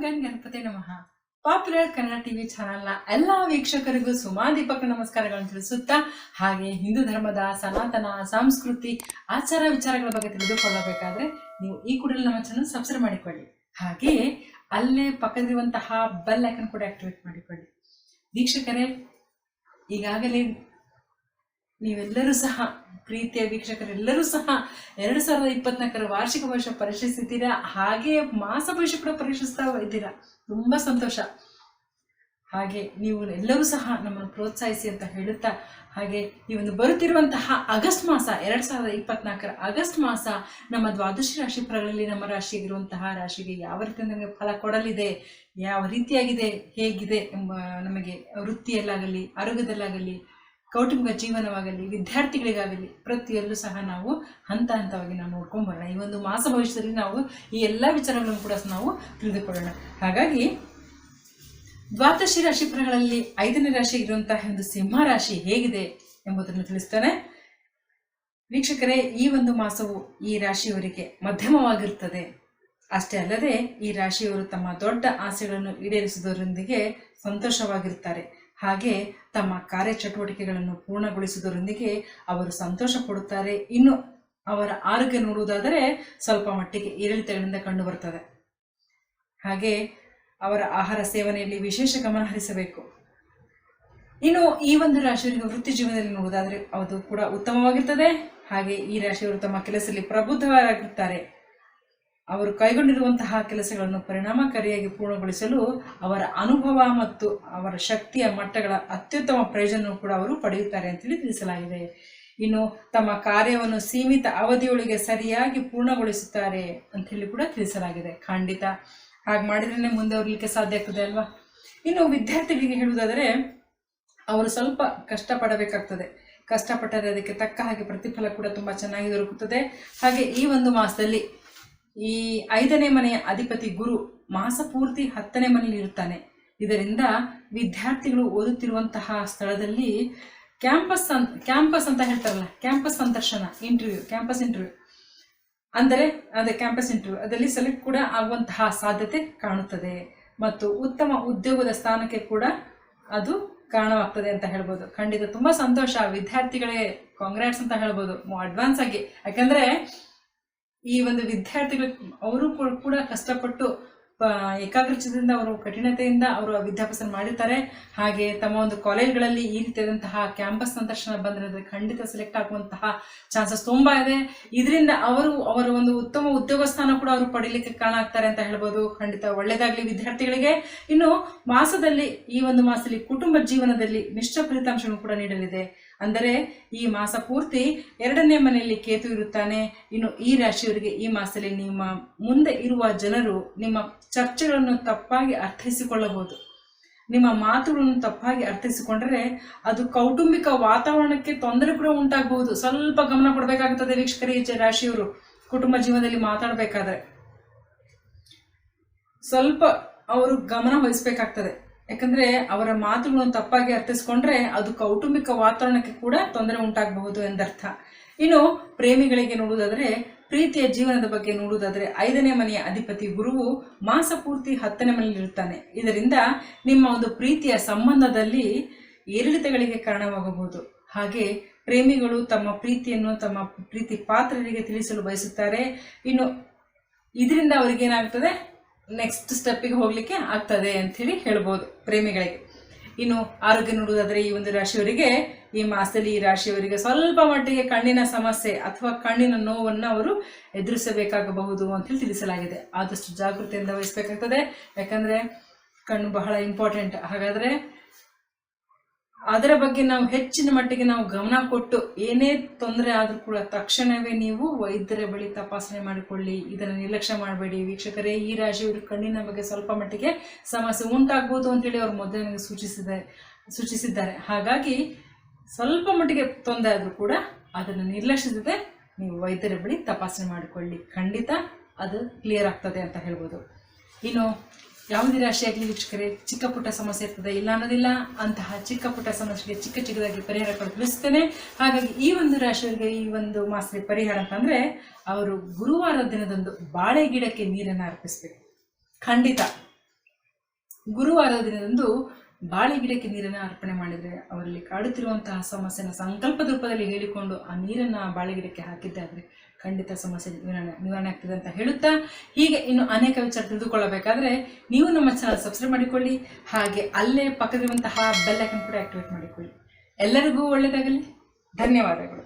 Gun Ganapati ನಮಃ. Popular Kannada TV ಚಾನೆಲ್ನ ಎಲ್ಲ ವೀಕ್ಷಕರಿಗೂ ಸುಮಾದೀಪಕ ನಮಸ್ಕಾರಗಳನ್ನು ತಿಳಿಸುತ್ತಾ, ಹಾಗೆ ಹಿಂದೂ ಧರ್ಮದ ಸನಾತನ, ಸಂಸ್ಕೃತಿ, ಆಚಾರ ವಿಚಾರಗಳ ಬಗ್ಗೆ ತಿಳಿದುಕೊಳ್ಳಬೇಕಾದ್ರೆ, ನೀವು ಈ ಕೂಡಲೇ ನಮ್ಮ ಚಾನಲ್ ಸಬ್ಸ್ಕ್ರೈಬ್ ಮಾಡಿಕೊಳ್ಳಿ. ಹಾಗೆ ಅಲ್ಲೇ ಪಕ್ಕದಿರುವಂತಹ ಬೆಲ್ ಐಕನ್ ಕೂಡ ಆಕ್ಟಿವೇಟ್ ಮಾಡಿಕೊಳ್ಳಿ. ವೀಕ್ಷಕರೇ, ಈಗಾಗಲೇ ನೀವೆಲ್ಲರೂ ಸಹ ಪ್ರೀತಿಯ ವೀಕ್ಷಕರೆಲ್ಲರೂ ಸಹ ಎರಡು ಸಾವಿರದ ಇಪ್ಪತ್ನಾಲ್ಕರ ವಾರ್ಷಿಕ ವರ್ಷ ಪರೀಕ್ಷಿಸಿದ್ದೀರಾ ಹಾಗೆ ಮಾಸ ಭವಿಷ್ಯ ಕೂಡ ಪರೀಕ್ಷಿಸ್ತಾ ಇದ್ದೀರಾ? ತುಂಬ ಸಂತೋಷ. ಹಾಗೆ ನೀವು ಎಲ್ಲರೂ ಸಹ ನಮ್ಮನ್ನು ಪ್ರೋತ್ಸಾಹಿಸಿ ಅಂತ ಹೇಳುತ್ತಾ, ಹಾಗೆ ಈ ಒಂದು ಬರುತ್ತಿರುವಂತಹ ಆಗಸ್ಟ್ ಮಾಸ, ಎರಡು ಸಾವಿರದ ಇಪ್ಪತ್ನಾಲ್ಕರ ಆಗಸ್ಟ್ ಮಾಸ ನಮ್ಮ ದ್ವಾದಶಿ ರಾಶಿ ಫಲಗಳಲ್ಲಿ ನಮ್ಮ ರಾಶಿಯಾಗಿರುವಂತಹ ರಾಶಿಗೆ ಯಾವ ರೀತಿ ನಮಗೆ ಫಲ ಕೊಡಲಿದೆ, ಯಾವ ರೀತಿಯಾಗಿದೆ, ಹೇಗಿದೆ ಎಂಬ ನಮಗೆ ವೃತ್ತಿಯಲ್ಲಾಗಲಿ, ಆರೋಗ್ಯದಲ್ಲಾಗಲಿ ಕೌಟುಂಬಿಕ ಜೀವನವಾಗಲಿ, ವಿದ್ಯಾರ್ಥಿಗಳಿಗಾಗಲಿ ಪ್ರತಿಯಲ್ಲೂ ಸಹ ನಾವು ಹಂತ ಹಂತವಾಗಿ ನಾವು ನೋಡ್ಕೊಂಡು ಬರೋಣ ಈ ಒಂದು ಮಾಸ ಭವಿಷ್ಯದಲ್ಲಿ ನಾವು ಈ ಎಲ್ಲ ವಿಚಾರಗಳನ್ನು ಕೂಡ ನಾವು ತಿಳಿದುಕೊಳ್ಳೋಣ. ಹಾಗಾಗಿ ದ್ವಾದಶಿ ರಾಶಿ ಫಲಗಳಲ್ಲಿ ಐದನೇ ರಾಶಿ ಇರುವಂತಹ ಒಂದು ಸಿಂಹ ರಾಶಿ ಹೇಗಿದೆ ಎಂಬುದನ್ನು ತಿಳಿಸ್ತಾನೆ. ವೀಕ್ಷಕರೇ, ಈ ಒಂದು ಮಾಸವು ಈ ರಾಶಿಯವರಿಗೆ ಮಧ್ಯಮವಾಗಿರುತ್ತದೆ. ಅಷ್ಟೇ ಅಲ್ಲದೆ ಈ ರಾಶಿಯವರು ತಮ್ಮ ದೊಡ್ಡ ಆಸೆಗಳನ್ನು ಈಡೇರಿಸುವುದರೊಂದಿಗೆ ಸಂತೋಷವಾಗಿರುತ್ತಾರೆ. ಹಾಗೆ ತಮ್ಮ ಕಾರ್ಯಚಟುವಟಿಕೆಗಳನ್ನು ಪೂರ್ಣಗೊಳಿಸುವುದರೊಂದಿಗೆ ಅವರು ಸಂತೋಷ ಪಡುತ್ತಾರೆ. ಇನ್ನು ಅವರ ಆರೋಗ್ಯ ನೋಡುವುದಾದರೆ ಸ್ವಲ್ಪ ಮಟ್ಟಿಗೆ ಏರಿಳಿತಗಳಿಂದ ಕಂಡುಬರುತ್ತದೆ ಹಾಗೆ ಅವರ ಆಹಾರ ಸೇವನೆಯಲ್ಲಿ ವಿಶೇಷ ಗಮನ ಹರಿಸಬೇಕು. ಇನ್ನು ಈ ಒಂದು ರಾಶಿಯವರಿಗೆ ವೃತ್ತಿ ಜೀವನದಲ್ಲಿ ನೋಡುವುದಾದರೆ ಅದು ಕೂಡ ಉತ್ತಮವಾಗಿರ್ತದೆ ಹಾಗೆ ಈ ರಾಶಿಯವರು ತಮ್ಮ ಕೆಲಸದಲ್ಲಿ ಪ್ರಬುದ್ಧರಾಗಿರ್ತಾರೆ ಅವರು ಕೈಗೊಂಡಿರುವಂತಹ ಕೆಲಸಗಳನ್ನು ಪರಿಣಾಮಕಾರಿಯಾಗಿ ಪೂರ್ಣಗೊಳಿಸಲು ಅವರ ಅನುಭವ ಮತ್ತು ಅವರ ಶಕ್ತಿಯ ಮಟ್ಟಗಳ ಅತ್ಯುತ್ತಮ ಪ್ರಯೋಜನ ಕೂಡ ಅವರು ಪಡೆಯುತ್ತಾರೆ ಅಂತೇಳಿ ತಿಳಿಸಲಾಗಿದೆ. ಇನ್ನು ತಮ್ಮ ಕಾರ್ಯವನ್ನು ಸೀಮಿತ ಅವಧಿಯೊಳಗೆ ಸರಿಯಾಗಿ ಪೂರ್ಣಗೊಳಿಸುತ್ತಾರೆ ಅಂತ ಹೇಳಿ ಕೂಡ ತಿಳಿಸಲಾಗಿದೆ. ಖಂಡಿತ ಹಾಗೆ ಮಾಡಿದ್ರೇ ಮುಂದೆ ಹೋಗ್ಲಿಕ್ಕೆ ಸಾಧ್ಯ ಆಗ್ತದೆ ಅಲ್ವಾ? ಇನ್ನು ವಿದ್ಯಾರ್ಥಿಗಳಿಗೆ ಹೇಳುವುದಾದರೆ, ಅವರು ಸ್ವಲ್ಪ ಕಷ್ಟಪಡಬೇಕಾಗ್ತದೆ. ಕಷ್ಟಪಟ್ಟರೆ ಅದಕ್ಕೆ ತಕ್ಕ ಹಾಗೆ ಪ್ರತಿಫಲ ಕೂಡ ತುಂಬ ಚೆನ್ನಾಗಿ ದೊರಕುತ್ತದೆ. ಹಾಗೆ ಈ ಒಂದು ಮಾಸದಲ್ಲಿ ಈ ಐದನೇ ಮನೆಯ ಅಧಿಪತಿ ಗುರು ಮಾಸ ಪೂರ್ತಿ ಹತ್ತನೇ ಮನೆಯಲ್ಲಿ ಇರುತ್ತಾನೆ. ಇದರಿಂದ ವಿದ್ಯಾರ್ಥಿಗಳು ಓದುತ್ತಿರುವಂತಹ ಸ್ಥಳದಲ್ಲಿ ಕ್ಯಾಂಪಸ್ ಅಂತ ಕ್ಯಾಂಪಸ್ ಅಂತ ಹೇಳ್ತಾರಲ್ಲ, ಕ್ಯಾಂಪಸ್ ಸಂದರ್ಶನ, ಇಂಟರ್ವ್ಯೂ, ಕ್ಯಾಂಪಸ್ ಇಂಟರ್ವ್ಯೂ. ಅಂದರೆ ಅದೇ ಕ್ಯಾಂಪಸ್ ಇಂಟರ್ವ್ಯೂ, ಅದರಲ್ಲಿ ಸೆಲೆಕ್ಟ್ ಕೂಡ ಆಗುವಂತಹ ಸಾಧ್ಯತೆ ಕಾಣುತ್ತದೆ. ಮತ್ತು ಉತ್ತಮ ಉದ್ಯೋಗದ ಸ್ಥಾನಕ್ಕೆ ಕೂಡ ಅದು ಕಾರಣವಾಗ್ತದೆ ಅಂತ ಹೇಳ್ಬೋದು. ಖಂಡಿತ ತುಂಬ ಸಂತೋಷ ವಿದ್ಯಾರ್ಥಿಗಳಿಗೆ ಕಾಂಗ್ರೆಸ್ ಅಂತ ಹೇಳ್ಬೋದು. ಅಡ್ವಾನ್ಸ್ ಆಗಿ. ಯಾಕಂದರೆ ಈ ಒಂದು ವಿದ್ಯಾರ್ಥಿಗಳು ಅವರು ಕೂಡ ಕಷ್ಟಪಟ್ಟು ಏಕಾಗ್ರಚಿತದಿಂದ ಅವರು ಕಠಿಣತೆಯಿಂದ ಅವರು ವಿದ್ಯಾಭ್ಯಾಸ ಮಾಡಿರ್ತಾರೆ. ಹಾಗೆ ತಮ್ಮ ಒಂದು ಕಾಲೇಜ್ಗಳಲ್ಲಿ ಈ ರೀತಿಯಾದಂತಹ ಕ್ಯಾಂಪಸ್ ಸಂದರ್ಶನ ಬಂದಿರೋದ್ರೆ ಖಂಡಿತ ಸೆಲೆಕ್ಟ್ ಆಗುವಂತಹ ಚಾನ್ಸಸ್ ತುಂಬಾ ಇದೆ. ಇದರಿಂದ ಅವರು ಅವರ ಒಂದು ಉತ್ತಮ ಉದ್ಯೋಗ ಸ್ಥಾನ ಕೂಡ ಅವರು ಪಡೀಲಿಕ್ಕೆ ಕಾರಣ ಆಗ್ತಾರೆ ಅಂತ ಹೇಳ್ಬೋದು. ಖಂಡಿತ ಒಳ್ಳೇದಾಗ್ಲಿ ವಿದ್ಯಾರ್ಥಿಗಳಿಗೆ. ಇನ್ನು ಮಾಸದಲ್ಲಿ, ಈ ಒಂದು ಮಾಸದಲ್ಲಿ ಕುಟುಂಬ ಜೀವನದಲ್ಲಿ ಮಿಶ್ರ ಫಲಿತಾಂಶಗಳು ಕೂಡ ನೀಡಲಿದೆ. ಅಂದರೆ ಈ ಮಾಸ ಪೂರ್ತಿ ಎರಡನೇ ಮನೆಯಲ್ಲಿ ಕೇತು ಇರುತ್ತಾನೆ. ಇನ್ನು ಈ ರಾಶಿಯವರಿಗೆ ಈ ಮಾಸದಲ್ಲಿ ನಿಮ್ಮ ಮುಂದೆ ಇರುವ ಜನರು ನಿಮ್ಮ ಚರ್ಚೆಗಳನ್ನು ತಪ್ಪಾಗಿ ಅರ್ಥೈಸಿಕೊಳ್ಳಬಹುದು. ನಿಮ್ಮ ಮಾತುಗಳನ್ನು ತಪ್ಪಾಗಿ ಅರ್ಥೈಸಿಕೊಂಡರೆ ಅದು ಕೌಟುಂಬಿಕ ವಾತಾವರಣಕ್ಕೆ ತೊಂದರೆ ಕೂಡ ಉಂಟಾಗಬಹುದು. ಸ್ವಲ್ಪ ಗಮನ ಕೊಡಬೇಕಾಗುತ್ತದೆ ವೀಕ್ಷಕರೇ ರಾಶಿಯವರು. ಕುಟುಂಬ ಜೀವನದಲ್ಲಿ ಮಾತಾಡಬೇಕಾದ್ರೆ ಸ್ವಲ್ಪ ಅವರು ಗಮನ ವಹಿಸಬೇಕಾಗ್ತದೆ. ಯಾಕಂದ್ರೆ ಅವರ ಮಾತುಗಳನ್ನು ತಪ್ಪಾಗಿ ಅರ್ಥಿಸ್ಕೊಂಡ್ರೆ ಅದು ಕೌಟುಂಬಿಕ ವಾತಾವರಣಕ್ಕೆ ಕೂಡ ತೊಂದರೆ ಉಂಟಾಗಬಹುದು ಎಂದರ್ಥ. ಇನ್ನು ಪ್ರೇಮಿಗಳಿಗೆ ನೋಡುವುದಾದ್ರೆ, ಪ್ರೀತಿಯ ಜೀವನದ ಬಗ್ಗೆ ನೋಡುವುದಾದರೆ ಐದನೇ ಮನೆಯ ಅಧಿಪತಿ ಗುರುವು ಮಾಸ ಪೂರ್ತಿ ಹತ್ತನೇ ಮನೆಯಲ್ಲಿರುತ್ತಾನೆ. ಇದರಿಂದ ನಿಮ್ಮ ಒಂದು ಪ್ರೀತಿಯ ಸಂಬಂಧದಲ್ಲಿ ಏರಿಳಿತಗಳಿಗೆ ಕಾರಣವಾಗಬಹುದು. ಹಾಗೆ ಪ್ರೇಮಿಗಳು ತಮ್ಮ ಪ್ರೀತಿಯನ್ನು ತಮ್ಮ ಪ್ರೀತಿ ಪಾತ್ರರಿಗೆ ತಿಳಿಸಲು ಬಯಸುತ್ತಾರೆ. ಇನ್ನು ಇದರಿಂದ ಅವ್ರಿಗೇನಾಗ್ತದೆ? ನೆಕ್ಸ್ಟ್ ಸ್ಟೆಪ್ಪಿಗೆ ಹೋಗಲಿಕ್ಕೆ ಆಗ್ತದೆ ಅಂಥೇಳಿ ಹೇಳ್ಬೋದು ಪ್ರೇಮಿಗಳಿಗೆ. ಇನ್ನು ಆರೋಗ್ಯ ನೋಡುವುದಾದರೆ ಈ ಒಂದು ರಾಶಿಯವರಿಗೆ, ಈ ಮಾಸದಲ್ಲಿ ಈ ರಾಶಿಯವರಿಗೆ ಸ್ವಲ್ಪ ಮಟ್ಟಿಗೆ ಕಣ್ಣಿನ ಸಮಸ್ಯೆ ಅಥವಾ ಕಣ್ಣಿನ ನೋವನ್ನು ಅವರು ಎದುರಿಸಬೇಕಾಗಬಹುದು ಅಂತೇಳಿ ತಿಳಿಸಲಾಗಿದೆ. ಆದಷ್ಟು ಜಾಗೃತಿಯಿಂದ ವಹಿಸಬೇಕಾಗ್ತದೆ. ಯಾಕಂದರೆ ಕಣ್ಣು ಬಹಳ ಇಂಪಾರ್ಟೆಂಟ್ ಹಾಗಾದರೆ ಅದರ ಬಗ್ಗೆ ನಾವು ಹೆಚ್ಚಿನ ಮಟ್ಟಿಗೆ ನಾವು ಗಮನ ಕೊಟ್ಟು ಏನೇ ತೊಂದರೆ ಆದರೂ ಕೂಡ ತಕ್ಷಣವೇ ನೀವು ವೈದ್ಯರ ಬಳಿ ತಪಾಸಣೆ ಮಾಡಿಕೊಳ್ಳಿ. ಇದನ್ನು ನಿರ್ಲಕ್ಷ್ಯ ಮಾಡಬೇಡಿ. ವೀಕ್ಷಕರೇ, ಈ ರಾಶಿಯವರು ಕಣ್ಣಿನ ಬಗ್ಗೆ ಸ್ವಲ್ಪ ಮಟ್ಟಿಗೆ ಸಮಸ್ಯೆ ಉಂಟಾಗ್ಬೋದು ಅಂತೇಳಿ ಅವರು ಮೊದಲೇ ನನಗೆ ಸೂಚಿಸಿದ್ದಾರೆ ಸೂಚಿಸಿದ್ದಾರೆ. ಹಾಗಾಗಿ ಸ್ವಲ್ಪ ಮಟ್ಟಿಗೆ ತೊಂದರೆ ಆದರೂ ಕೂಡ ಅದನ್ನು ನಿರ್ಲಕ್ಷಿಸದೆ ನೀವು ವೈದ್ಯರ ಬಳಿ ತಪಾಸಣೆ ಮಾಡಿಕೊಳ್ಳಿ. ಖಂಡಿತ ಅದು ಕ್ಲಿಯರ್ ಆಗ್ತದೆ ಅಂತ ಹೇಳ್ಬೋದು. ಇನ್ನು ಯಾವುದೇ ರಾಶಿಯಾಗಲಿ ವೀಕ್ಷಕರೇ ಚಿಕ್ಕ ಪುಟ್ಟ ಸಮಸ್ಯೆ ಇರ್ತದೆ, ಇಲ್ಲ ಅನ್ನೋದಿಲ್ಲ, ಅಂತಹ ಚಿಕ್ಕ ಪುಟ್ಟ ಸಮಸ್ಯೆಗೆ ಚಿಕ್ಕ ಚಿಕ್ಕದಾಗಿ ಪರಿಹಾರ ತಿಳಿಸ್ತೇನೆ ಹಾಗಾಗಿ ಈ ಒಂದು ರಾಶಿಯವರಿಗೆ ಈ ಒಂದು ಮಾಸದ ಪರಿಹಾರ ಅಂತಂದ್ರೆ ಅವರು ಗುರುವಾರ ದಿನದಂದು ಬಾಳೆ ಗಿಡಕ್ಕೆ ನೀರನ್ನು ಅರ್ಪಿಸ್ಬೇಕು. ಖಂಡಿತ. ಗುರುವಾರ ದಿನದಂದು ಬಾಳೆ ಗಿಡಕ್ಕೆ ನೀರನ್ನು ಅರ್ಪಣೆ ಮಾಡಿದರೆ ಅವರಲ್ಲಿ ಕಾಡುತ್ತಿರುವಂತಹ ಸಮಸ್ಯೆನ ಸಂಕಲ್ಪದ ರೂಪದಲ್ಲಿ ಹೇಳಿಕೊಂಡು ಆ ನೀರನ್ನು ಬಾಳೆ ಗಿಡಕ್ಕೆ ಹಾಕಿದ್ದಾದ್ರೆ ಖಂಡಿತ ಸಮಸ್ಯೆ ನಿವಾರಣೆ ನಿವಾರಣೆ ಆಗ್ತದೆ ಅಂತ ಹೇಳುತ್ತಾ, ಹೀಗೆ ಇನ್ನು ಅನೇಕ ವಿಚಾರ ತಿಳಿದುಕೊಳ್ಳಬೇಕಾದ್ರೆ ನೀವು ನಮ್ಮ ಚಾನಲ್ ಸಬ್ಸ್ಕ್ರೈಬ್ ಮಾಡಿಕೊಳ್ಳಿ, ಹಾಗೆ ಅಲ್ಲೇ ಪಕ್ಕದಿರುವಂತಹ ಬೆಲ್ಲ ಕಂಪ್ಯೂಟರ್ ಕೂಡ ಆಕ್ಟಿವೇಟ್ ಮಾಡಿಕೊಳ್ಳಿ. ಎಲ್ಲರಿಗೂ ಒಳ್ಳೆಯದಾಗಲಿ ಧನ್ಯವಾದಗಳು.